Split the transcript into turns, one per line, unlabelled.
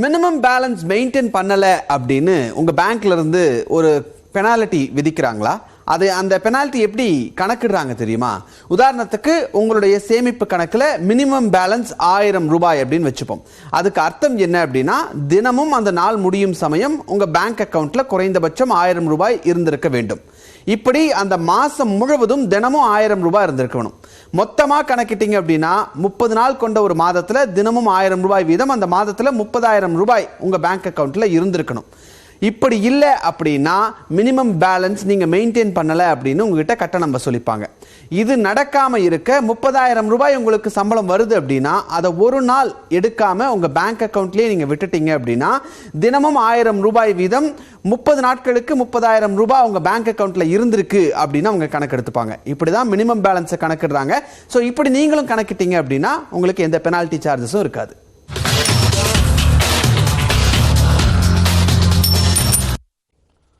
Minimum balance maintain பண்ணலை அப்படின்னு உங்கள் பேங்க்லேருந்து ஒரு பெனாலிட்டி விதிக்கிறாங்களா? அது அந்த பெனால்ட்டி எப்படி கணக்கிடுறாங்க தெரியுமா? உதாரணத்துக்கு உங்களுடைய சேமிப்பு கணக்கில் மினிமம் பேலன்ஸ் ஆயிரம் ரூபாய் அப்படின்னு வச்சுப்போம். அதுக்கு அர்த்தம் என்ன அப்படின்னா தினமும் அந்த நாள் முடியும் சமயம் உங்கள் பேங்க் அக்கௌண்ட்டில் குறைந்தபட்சம் ஆயிரம் ரூபாய் இருந்திருக்க வேண்டும். இப்படி அந்த மாதம் முழுவதும் தினமும் ஆயிரம் ரூபாய் இருந்திருக்கணும். மொத்தமாக கணக்கிட்டீங்க அப்படின்னா முப்பது நாள் கொண்ட ஒரு மாதத்தில் தினமும் ஆயிரம் ரூபாய் வீதம் அந்த மாதத்தில் முப்பதாயிரம் ரூபாய் உங்கள் பேங்க் அக்கௌண்ட்டில் இருந்திருக்கணும். இப்படி இல்லை அப்படின்னா மினிமம் பேலன்ஸ் நீங்கள் மெயின்டைன் பண்ணலை அப்படின்னு உங்ககிட்ட கட்டணம் வசூலிப்பாங்க. இது நடக்காமல் இருக்க முப்பதாயிரம் ரூபாய் உங்களுக்கு சம்பளம் வருது அப்படின்னா அதை ஒரு நாள் எடுக்காமல் உங்கள் பேங்க் அக்கவுண்ட்லேயே நீங்கள் விட்டுட்டீங்க அப்படின்னா தினமும் ஆயிரம் ரூபாய் வீதம் முப்பது நாட்களுக்கு முப்பதாயிரம் ரூபாய் உங்கள் பேங்க் அக்கவுண்ட்டில் இருந்திருக்கு அப்படின்னு அவங்க கணக்கெடுத்துப்பாங்க இப்படி தான் மினிமம் பேலன்ஸை கணக்கிடுறாங்க. ஸோ இப்படி நீங்களும் கணக்கிட்டீங்க அப்படின்னா உங்களுக்கு எந்த பெனால்ட்டி சார்ஜஸும் இருக்காது.